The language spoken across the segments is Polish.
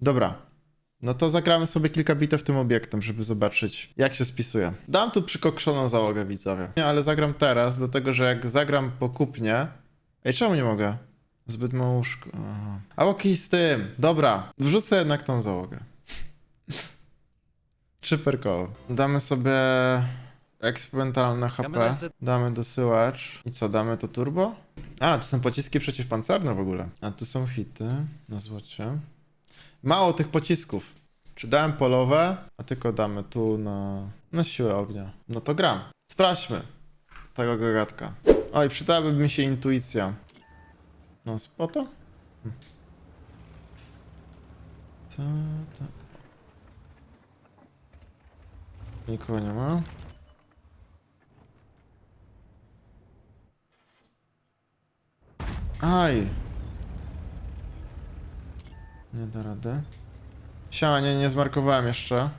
Dobra. No to zagramy sobie kilka bitew tym obiektem, żeby zobaczyć, jak się spisuje. Dam tu przykokszoną załogę, widzowie. Nie, ale zagram teraz, dlatego że jak zagram po kupnie... Ej, czemu nie mogę? Zbyt mało łóżko. Aha. A okej z tym. Dobra, wrzucę jednak tą załogę. Super call. Damy sobie eksperymentalne HP. Damy dosyłacz. I co, damy to turbo? A, tu są pociski przeciwpancerne w ogóle. A tu są hity na złocie. Mało tych pocisków. Czy dałem polowe? A tylko damy tu na, na siłę ognia. No to gram. Sprawdźmy tego gagatka. Oj, przydałaby mi się intuicja. No spoto? Hm. Ta, ta. Nikogo nie ma. Aj! Nie da rady. Siema, nie, nie zmarkowałem jeszcze.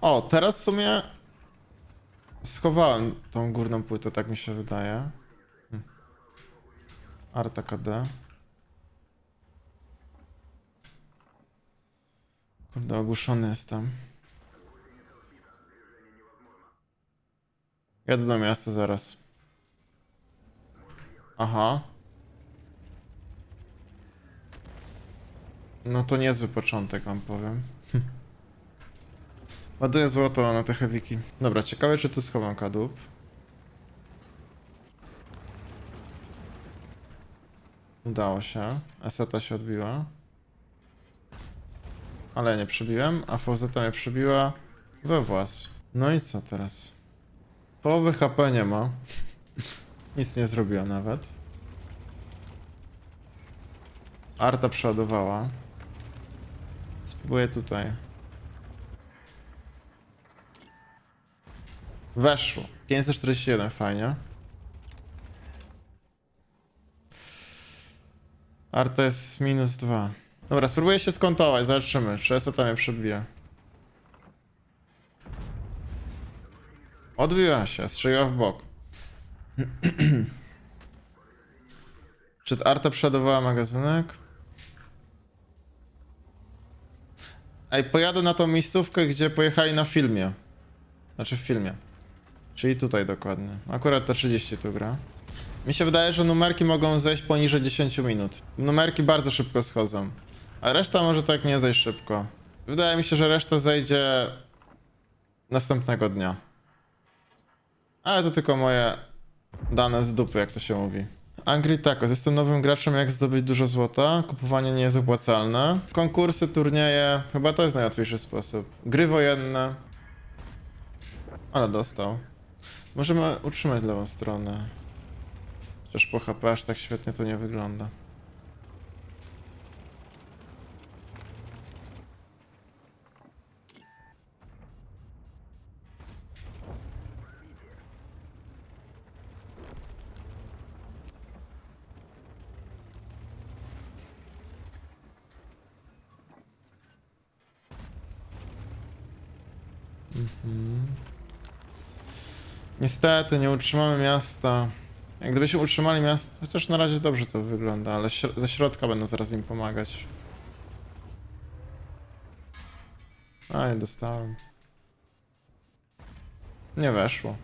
O, teraz w sumie schowałem tą górną płytę, tak mi się wydaje. Hm. Arta KD. Kurde, ogłuszony jestem. Jadę do miasta zaraz. Aha. No to niezły początek, wam powiem. Ładuję złoto na te heaviki. Dobra, ciekawe czy tu schowam kadłub. Udało się. Eseta się odbiła. Ale nie przybiłem, a VZ mnie przybiła we włas. No i co teraz? Połowy HP nie ma. Nic nie zrobiłem nawet. Arta przeładowała. Spróbuję tutaj. Weszło. 541, fajnie. Arta jest minus 2. Dobra, spróbuję się skontować, zobaczymy, czy Eseta mnie przebije. Odbiła się, strzeliła w bok. Czy Arta przeładowała magazynek? Ej, pojadę na tą miejscówkę, gdzie pojechali na filmie. Znaczy w filmie. Czyli tutaj dokładnie. Akurat te 30 tu gra. Mi się wydaje, że numerki mogą zejść poniżej 10 minut. Numerki bardzo szybko schodzą. A reszta może tak nie zejść szybko. Wydaje mi się, że reszta zejdzie następnego dnia. Ale to tylko moje dane z dupy, jak to się mówi. Angry Tacos. Jestem nowym graczem, jak zdobyć dużo złota. Kupowanie nie jest opłacalne. Konkursy, turnieje. Chyba to jest najłatwiejszy sposób. Gry wojenne. Ale dostał. Możemy utrzymać lewą stronę. Chociaż po HP aż tak świetnie to nie wygląda. Niestety, nie utrzymamy miasta. Jak gdybyśmy utrzymali miasto, chociaż na razie dobrze to wygląda, ale ze środka będą zaraz im pomagać. A, nie dostałem. Nie weszło.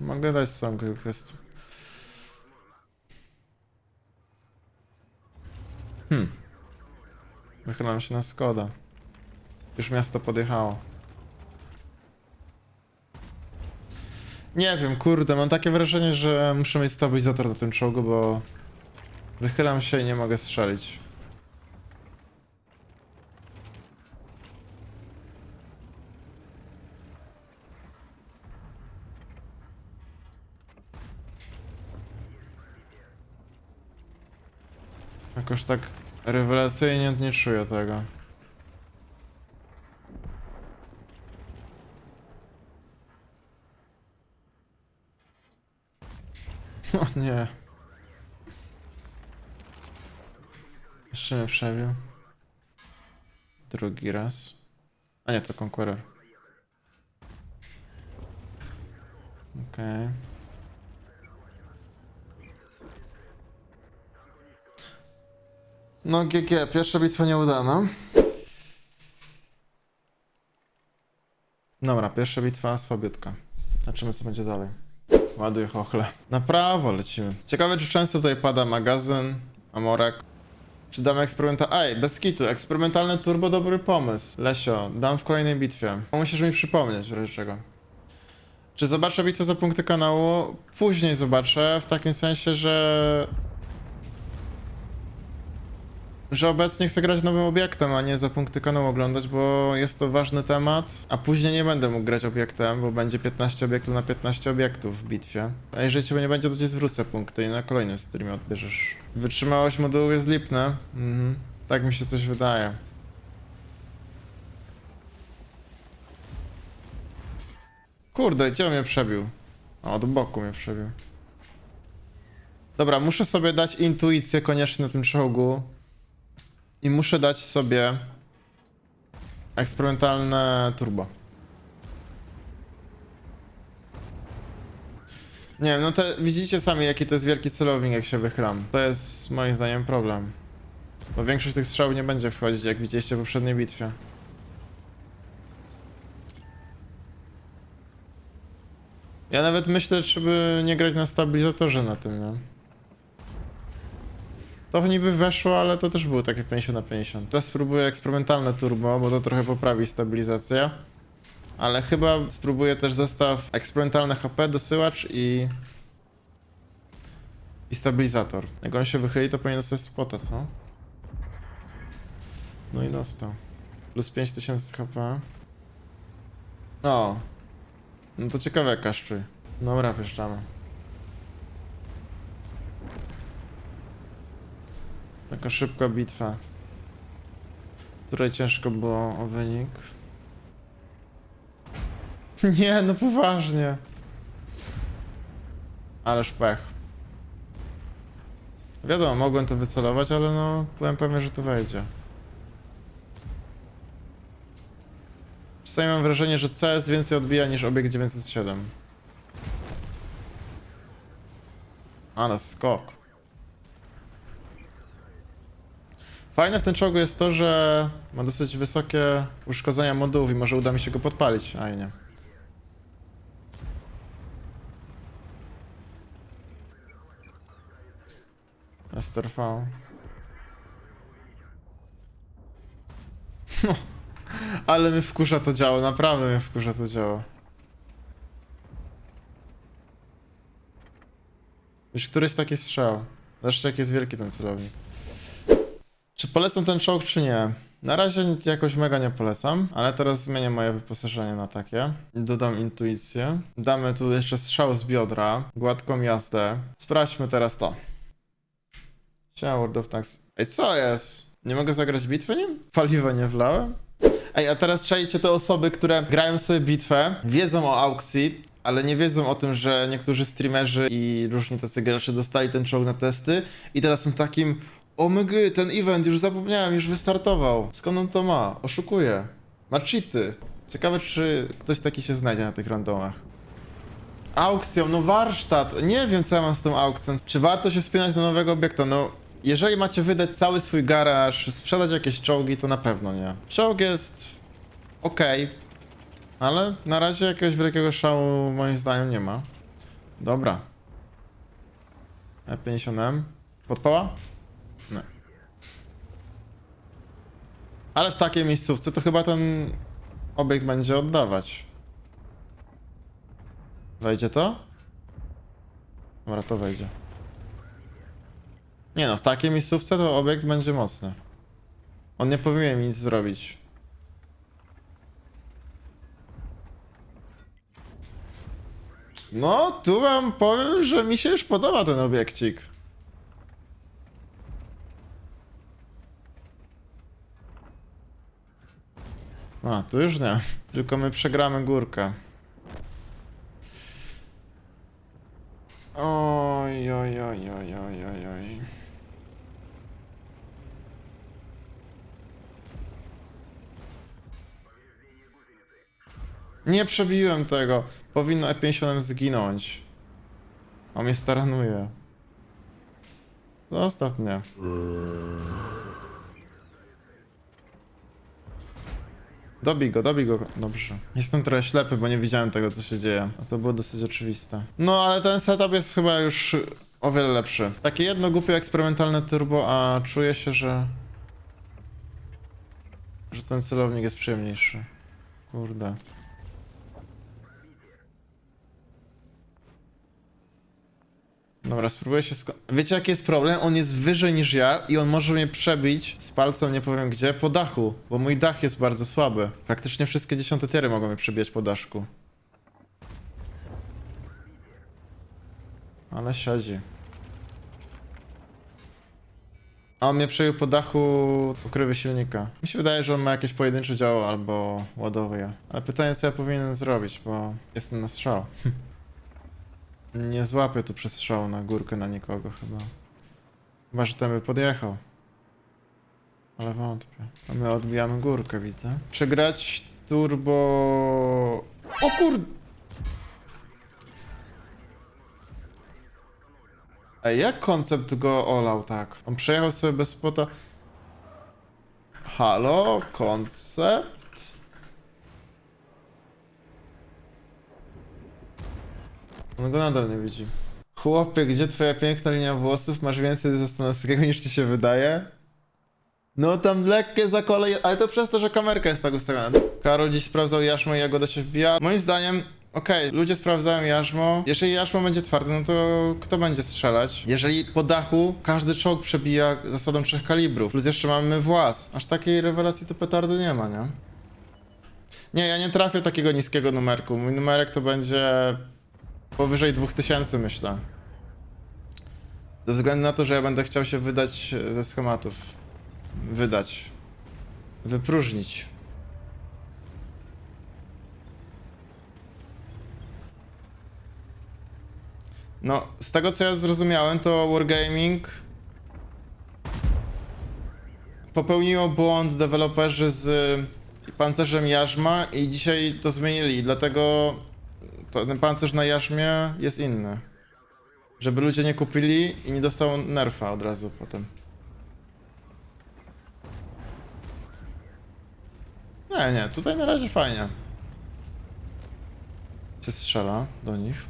Mogę dać song request. Wychylam się na Skoda. Już miasto podjechało. Nie wiem, kurde, mam takie wrażenie, że muszę mieć stabilizator na tym czołgu, bo wychylam się i nie mogę strzelić. Jakoś tak rewelacyjnie nie czuję tego. O nie. Jeszcze mnie przebił. Drugi raz. A nie, to Conqueror. Okej. No GG, pierwsza bitwa nieudana. Dobra, pierwsza bitwa słabiutka. Zobaczymy co będzie dalej. Ładuj chochle. Na prawo lecimy. Ciekawe czy często tutaj pada magazyn, amorek. Czy damy eksperymenta... Ej, bez kitu, eksperymentalne turbo dobry pomysł. Lesio, dam w kolejnej bitwie. Musisz mi przypomnieć w razie czego. Czy zobaczę bitwę za punkty kanału? Później zobaczę, w takim sensie, że... Że obecnie chcę grać nowym obiektem, a nie za punkty kanału oglądać, bo jest to ważny temat, a później nie będę mógł grać obiektem, bo będzie 15 obiektów na 15 obiektów w bitwie. A jeżeli ciebie nie będzie, to ci zwrócę punkty i na kolejnym streamie odbierzesz. Wytrzymałość modułu jest lipne. Mhm. Tak mi się coś wydaje. Kurde, gdzie on mnie przebił? O, od boku mnie przebił. Dobra, muszę sobie dać intuicję koniecznie na tym czołgu. I muszę dać sobie eksperymentalne turbo. Nie no te, widzicie sami jaki to jest wielki celownik jak się wychylam. To jest moim zdaniem problem. Bo większość tych strzałów nie będzie wchodzić jak widzieliście w poprzedniej bitwie. Ja nawet myślę, żeby nie grać na stabilizatorze na tym, nie? To niby weszło, ale to też było takie 50 na 50. Teraz spróbuję eksperymentalne turbo, bo to trochę poprawi stabilizację. Ale chyba spróbuję też zestaw eksperymentalne HP, dosyłacz i... I stabilizator. Jak on się wychyli, to powinien dostać spota, co? No i dostał. Plus 5000 HP. O. No to ciekawe kaszczuj. Dobra, wjeżdżamy. Taka szybka bitwa. Której ciężko było o wynik. Nie, no poważnie. Ależ pech. Wiadomo, mogłem to wycelować, ale no, byłem pewien, że to wejdzie. Czasami mam wrażenie, że CS więcej odbija niż obiekt 907. Ale skok. Fajne w tym czołgu jest to, że ma dosyć wysokie uszkodzenia modułów i może uda mi się go podpalić, a nie. STRV. No, ale mnie wkurza to działo, naprawdę mnie wkurza to działo. Już któryś taki strzał. Zresztą jak jest wielki ten celownik. Czy polecam ten czołg, czy nie? Na razie jakoś mega nie polecam, ale teraz zmienię moje wyposażenie na takie. Dodam intuicję. Damy tu jeszcze strzał z biodra, gładką jazdę. Sprawdźmy teraz to. Siema World of Tanks. Ej, co jest? Nie mogę zagrać bitwy nim? Paliwa nie wlałem? Ej, a teraz czajcie te osoby, które grają sobie bitwę, wiedzą o aukcji, ale nie wiedzą o tym, że niektórzy streamerzy i różni tacy gracze dostali ten czołg na testy i teraz są takim o mygy, ten event, już zapomniałem, już wystartował. Skąd on to ma? Oszukuje. Ma cheaty. Ciekawe, czy ktoś taki się znajdzie na tych randomach. Aukcją, no warsztat. Nie wiem, co ja mam z tą aukcją. Czy warto się spinać na nowego obiekta? No, jeżeli macie wydać cały swój garaż, sprzedać jakieś czołgi, to na pewno nie. Czołg jest ok, ale na razie jakiegoś wielkiego szału moim zdaniem nie ma. Dobra. E50M. Podpała? Ale w takiej miejscówce to chyba ten obiekt będzie oddawać. Wejdzie to? Dobra, to wejdzie. Nie no, w takiej miejscówce to obiekt będzie mocny. On nie powinien nic zrobić. No, tu wam powiem, że mi się już podoba ten obiekcik. A, tu już nie. Tylko my przegramy górkę. Oj, oj, oj, oj, oj, oj, oj. Nie przebiłem tego. Powinno E50 zginąć. On mnie staranuje. Zostaw mnie. Dobij go, dobij go. Dobrze. Jestem trochę ślepy, bo nie widziałem tego, co się dzieje. A to było dosyć oczywiste. No, ale ten setup jest chyba już o wiele lepszy. Takie jedno głupie eksperymentalne turbo, a czuję się, że... Że ten celownik jest przyjemniejszy. Kurde. Dobra, spróbuję się sko- Wiecie jaki jest problem? On jest wyżej niż ja i on może mnie przebić z palcem, nie powiem gdzie, po dachu, bo mój dach jest bardzo słaby. Praktycznie wszystkie dziesiąte tiery mogą mnie przebijać po daszku. Ale siedzi. A on mnie przejął po dachu ukrywy silnika. Mi się wydaje, że on ma jakieś pojedyncze działo albo ładowuje. Ale pytanie co ja powinienem zrobić, bo jestem na strzał. Nie złapię tu przez strzał na górkę na nikogo chyba. Chyba, że ten by podjechał. Ale wątpię. A my odbijamy górkę, widzę. Przegrać turbo... O kur... Ej, jak koncept go olał tak? On przejechał sobie bez spota... Halo? Koncept? On go nadal nie widzi. Chłopie, gdzie twoja piękna linia włosów? Masz więcej ze Stanowskiego niż ci się wydaje? No tam lekkie zakole, ale to przez to, że kamerka jest tak ustawiona. Karol dziś sprawdzał jarzmo i Jagoda się wbija. Moim zdaniem, okej, ludzie sprawdzają jarzmo. Jeżeli jarzmo będzie twarde, no to kto będzie strzelać? Jeżeli po dachu każdy czołg przebija zasadą trzech kalibrów, plus jeszcze mamy włas. Aż takiej rewelacji to petardu nie ma, nie? Nie, ja nie trafię takiego niskiego numerku. Mój numerek to będzie powyżej 2000 myślę. Ze względu na to, że ja będę chciał się wydać e, ze schematów. Wydać. Wypróżnić. No, z tego co ja zrozumiałem, to Wargaming popełniło błąd deweloperzy z pancerzem jarzma i dzisiaj to zmienili, dlatego to ten pancerz na jarzmie jest inny. Żeby ludzie nie kupili i nie dostał nerfa od razu potem. Nie, nie, tutaj na razie fajnie. Się strzela do nich.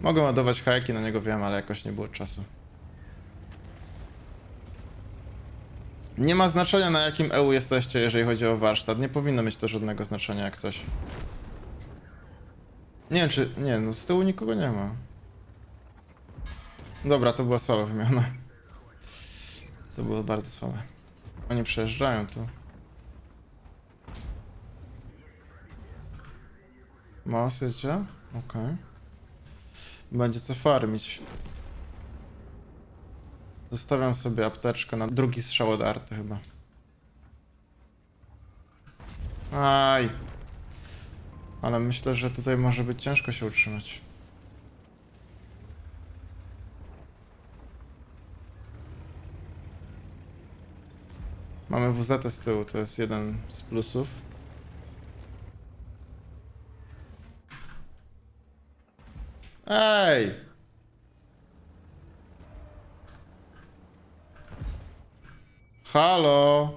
Mogę ładować hajki na niego, wiem, ale jakoś nie było czasu. Nie ma znaczenia na jakim EU jesteście, jeżeli chodzi o warsztat. Nie powinno mieć to żadnego znaczenia jak coś. Nie wiem czy... Nie, no z tyłu nikogo nie ma. Dobra, to była słaba wymiana. To było bardzo słabe. Oni przejeżdżają tu. Masycie? Okej. Będzie co farmić. Zostawiam sobie apteczkę na drugi strzał od arty chyba. Aj. Ale myślę, że tutaj może być ciężko się utrzymać. Mamy WZ z tyłu, to jest jeden z plusów. Ej! Halo?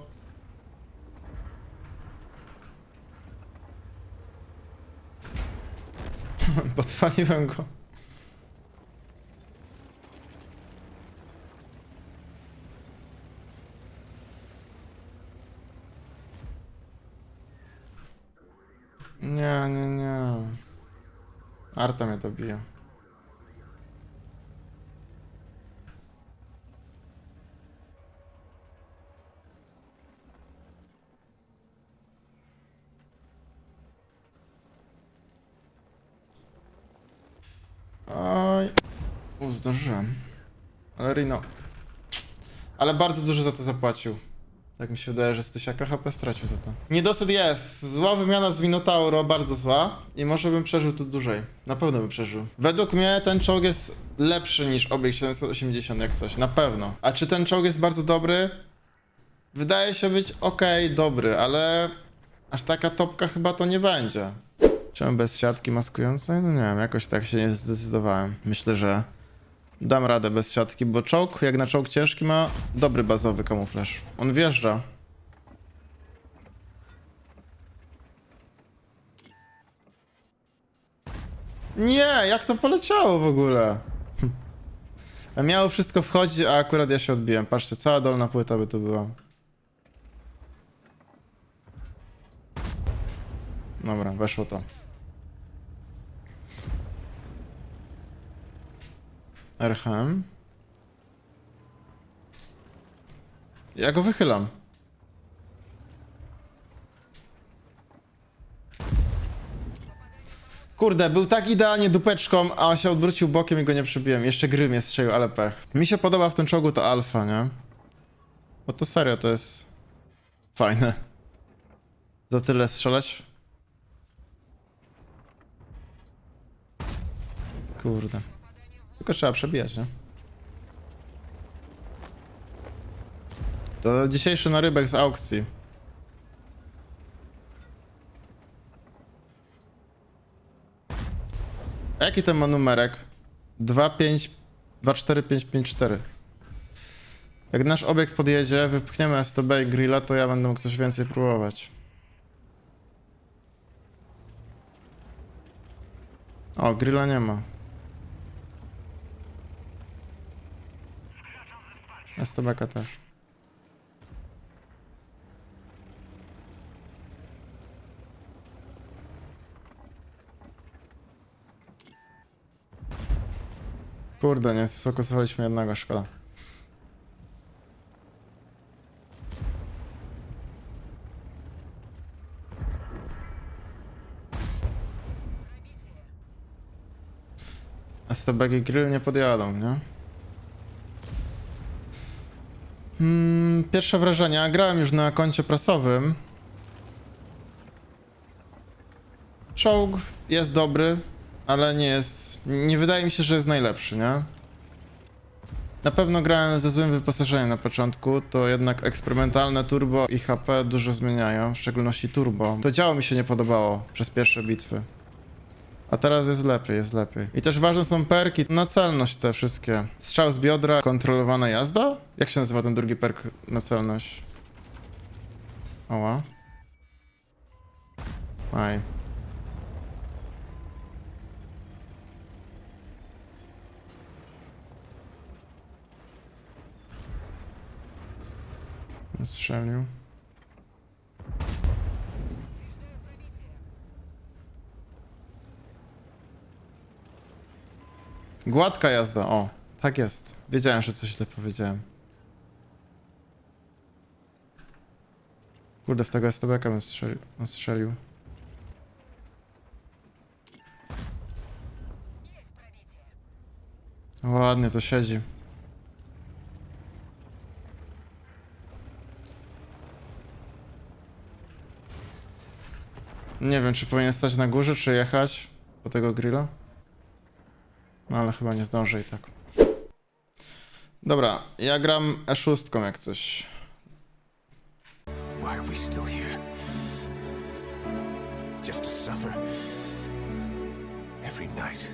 Podpaliłem go. Nie, nie, nie. Arta mnie dobija. Oj. Zdążyłem. Ale Rino. Ale bardzo dużo za to zapłacił. Tak mi się wydaje, że z tysiaka HP stracił za to. Niedosyt jest. Zła wymiana z Minotauro, bardzo zła. I może bym przeżył tu dłużej. Na pewno bym przeżył. Według mnie ten czołg jest lepszy niż obieg 780 jak coś. Na pewno. A czy ten czołg jest bardzo dobry? Wydaje się być ok, dobry, ale aż taka topka chyba to nie będzie. Czemu bez siatki maskującej? No nie wiem, jakoś tak się nie zdecydowałem. Myślę, że Dam radę bez siatki, bo czołg, jak na czołg ciężki, ma dobry bazowy kamuflaż. On wjeżdża. Nie, jak to poleciało w ogóle? A miało wszystko wchodzić, a akurat ja się odbiłem. Patrzcie, cała dolna płyta by tu była. Dobra, weszło to. RHM. Ja go wychylam. Kurde, był tak idealnie dupeczką, a się odwrócił bokiem i go nie przybiłem. Jeszcze gry mnie strzelił, ale pech. Mi się podoba w tym czołgu to alfa, nie? Bo to serio, to jest fajne. Za tyle strzelać. Kurde. Trzeba przebijać, nie? To dzisiejszy narybek z aukcji. A jaki ten ma numerek? 25 24554. Jak nasz obiekt podjedzie, wypchniemy STB i grilla, to ja będę mógł coś więcej próbować. O, grilla nie ma. STBK też. Kurde, nie sfokusowaliśmy jednego, szkoda. STBG i grill nie podjadą, nie? Hmm, pierwsze wrażenia. Grałem już na koncie prasowym. Czołg jest dobry, ale nie jest. Nie wydaje mi się, że jest najlepszy, nie? Na pewno grałem ze złym wyposażeniem na początku, to jednak eksperymentalne turbo i HP dużo zmieniają, w szczególności turbo. To działo mi się nie podobało przez pierwsze bitwy. A teraz jest lepiej, jest lepiej. I też ważne są perki na celność te wszystkie. Strzał z biodra, kontrolowana jazda? Jak się nazywa ten drugi perk na celność? Oła. Aj. Strzelił. Gładka jazda, o. Tak jest. Wiedziałem, że coś źle powiedziałem. Kurde, w tego STB-ka bym strzelił. on strzelił. Ładnie to siedzi. Nie wiem, czy powinien stać na górze, czy jechać po tego grilla. No ale chyba nie zdążę i tak. Dobra, ja gram E6 jak coś. Why are we still here? Just to suffer? Every night.